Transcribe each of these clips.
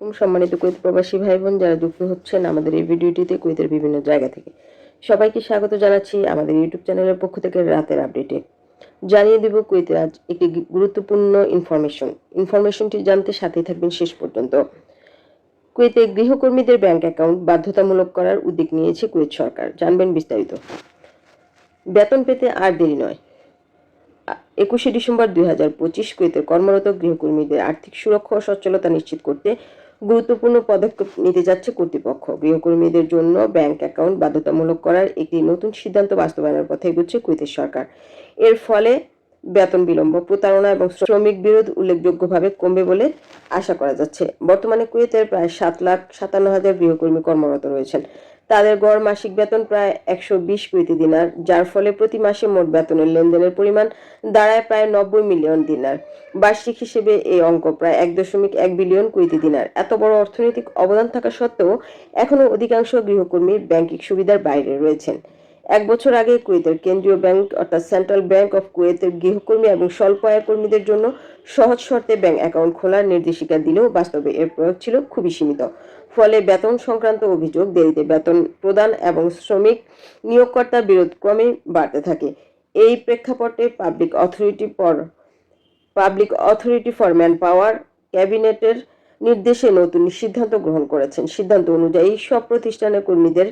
খুব সম্মানিত কুয়েত প্রবাসী ভাই বোন যারা যুক্ত হচ্ছেন আমাদের এই ভিডিওটিতে কুয়েতের বিভিন্ন জায়গা থেকে। সবাইকে স্বাগত জানাচ্ছি আমাদের ইউটিউব চ্যানেলের পক্ষ থেকে রাতের আপডেটে। জানিয়ে দেব কুয়েতের আজ একটি গুরুত্বপূর্ণ ইনফরমেশন ইনফরমেশনটি জানতে সাথেই থাকবেন শেষ পর্যন্ত। কুয়েতে গৃহকর্মীদের ব্যাংক অ্যাকাউন্ট বাধ্যতামূলক করার উদ্যোগ নিয়েছে কুয়েত সরকার। জানবেন বিস্তারিত। বেতন পেতে আর দেরি নয়। একুশে ডিসেম্বর দুই হাজার পঁচিশ কুয়েতের কর্মরত গৃহকর্মীদের আর্থিক সুরক্ষা ও সচ্ছলতা নিশ্চিত করতে গুরুত্বপূর্ণ পদক্ষেপ নিতে যাচ্ছে কর্তৃপক্ষ। গৃহকর্মীদের জন্য ব্যাংক অ্যাকাউন্ট বাধ্যতামূলক করার একটি নতুন সিদ্ধান্ত বাস্তবায়নের পথে এগোচ্ছে কুয়েতের সরকার। এর ফলে বেতন বিলম্ব, প্রতারণা এবং শ্রমিক বিরোধ উল্লেখযোগ্যভাবে কমবে বলে আশা করা যাচ্ছে। বর্তমানে কুয়েতের প্রায় সাত লাখ সাতান্ন হাজার গৃহকর্মী কর্মরত রয়েছেন। তাদের গড় মাসিক বেতন প্রায় একশো বিশ কুইতি দিনার, যার ফলে প্রতি মাসে মোট বেতনের লেনদেনের পরিমাণ দাঁড়ায় প্রায় নব্বই মিলিয়ন দিনার। বার্ষিক হিসেবে এই অঙ্ক প্রায় এক দশমিক এক বিলিয়ন কুইতি দিনার। এত বড় অর্থনৈতিক অবদান থাকা সত্ত্বেও এখনও অধিকাংশ গৃহকর্মী ব্যাংকিং সুবিধার বাইরে রয়েছেন। এক বছর আগে কুয়েতের কেন্দ্রীয় ব্যাংক অর্থাৎ সেন্ট্রাল ব্যাংক অফ কুয়েতের গৃহকর্মী এবং স্বল্প আয় কর্মীদের জন্য সহজ শর্তে ব্যাংক অ্যাকাউন্ট খোলার নির্দেশিকা দিলেও বাস্তবে এর প্রয়োগ ছিল খুবই সীমিত। ফলে বেতন সংক্রান্ত অভিযোগ দেরিতে বেতন প্রদান এবং শ্রমিক নিয়োগকর্তার বিরোধ ক্রমে বাড়তে থাকে। এই প্রেক্ষাপটে public authority for, public authority for manpower ক্যাবিনেটের নির্দেশে নতুন সিদ্ধান্ত গ্রহণ করেছেন। সিদ্ধান্ত অনুযায়ী সব প্রতিষ্ঠানের কর্মীদের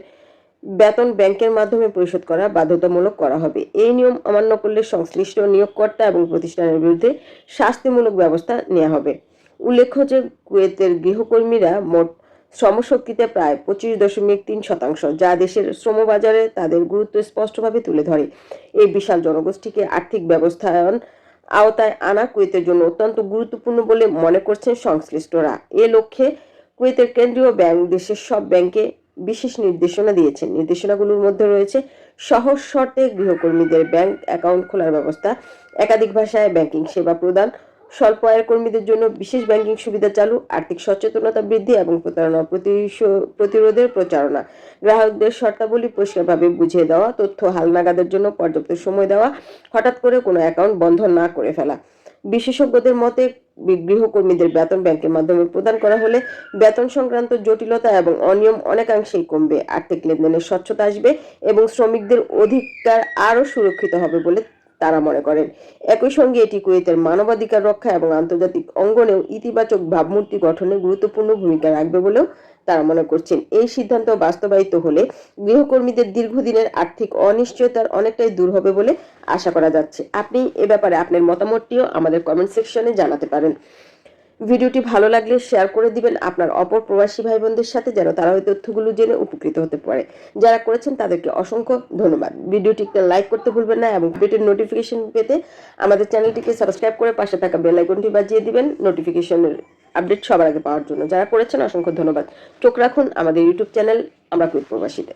বেতন ব্যাংকের মাধ্যমে পরিশোধ করা বাধ্যতামূলক করা হবে। এই নিয়ম অমান্য করলে সংশ্লিষ্ট নিয়োগকর্তা এবং প্রতিষ্ঠানের বিরুদ্ধে শাস্তিমূলক ব্যবস্থা নেওয়া হবে। উল্লেখ্য যে, কুয়েতের গৃহকর্মীরা মোট শ্রমশক্তিতে প্রায় পঁচিশ দশমিক তিন শতাংশ, যা দেশের শ্রমবাজারে তাদের গুরুত্ব স্পষ্টভাবে তুলে ধরে। এই বিশাল জনগোষ্ঠীকে আর্থিক ব্যবস্থায়ন আওতায় আনা কুয়েতের জন্য অত্যন্ত গুরুত্বপূর্ণ বলে মনে করছেন সংশ্লিষ্টরা। এ লক্ষ্যে কুয়েতের কেন্দ্রীয় ব্যাংক দেশের সব ব্যাংকে বিশেষ নির্দেশনা দিয়েছেন। নির্দেশনাগুলোর মধ্যে রয়েছে সহজ শর্তে গৃহকর্মীদের ব্যাংক অ্যাকাউন্ট খোলার ব্যবস্থা, একাধিক ভাষায় ব্যাংকিং সেবা প্রদান, স্বল্প আয়ের কর্মীদের জন্য বিশেষ ব্যাংকিং সুবিধা চালু, আর্থিক সচেতনতা বৃদ্ধি এবং প্রতারণা প্রতিরোধের প্রচারণা, গ্রাহকদের শর্তাবলী পরিষ্কারভাবে বুঝিয়ে দেওয়া, তথ্য হালনাগাদের জন্য পর্যাপ্ত সময় দেওয়া, হঠাৎ করে কোনো অ্যাকাউন্ট বন্ধ না করে ফেলা। বিশেষজ্ঞদের মতে গৃহকর্মীদের বেতন ব্যাংকের মাধ্যমে প্রদান করা হলে বেতন সংক্রান্ত জটিলতা এবং অনিয়ম অনেকাংশেই কমবে। আর্থিক লেনদেনের স্বচ্ছতা আসবে এবং শ্রমিকদের অধিকার আরও সুরক্ষিত হবে বলে তারা মনে করেন। একই সঙ্গে এটি কুয়েতের মানবাধিকার রক্ষা এবং আন্তর্জাতিক অঙ্গনেও ইতিবাচক ভাবমূর্তি গঠনে গুরুত্বপূর্ণ ভূমিকা রাখবে বলেও তারা মনে করছেন। এই সিদ্ধান্ত বাস্তবায়িত হলে গৃহকর্মীদের দীর্ঘদিনের আর্থিক অনিশ্চয়তার অনেকটাই দূর হবে বলে আশা করা যাচ্ছে। আপনি এ ব্যাপারে আপনার মতামতটিও আমাদের কমেন্ট সেকশনে জানাতে পারেন। ভিডিওটি ভালো লাগলে শেয়ার করে দিবেন আপনার অপর প্রবাসী ভাই বোনদের সাথে যেন তারা ওই তথ্যগুলো জেনে উপকৃত হতে পারে। যারা করেছেন তাদেরকে অসংখ্য ধন্যবাদ। ভিডিওটিকে লাইক করতে ভুলবেন না এবং ভিডিওর নোটিফিকেশন পেতে আমাদের চ্যানেলটিকে সাবস্ক্রাইব করে পাশে থাকা বেল আইকনটি বাজিয়ে দিবেন। নোটিফিকেশনের আপডেট সবার আগে পাওয়ার জন্য। যারা করেছেন, অসংখ্য ধন্যবাদ। চোখ রাখুন আমাদের ইউটিউব চ্যানেল, আমরা কুইট প্রবাসীতে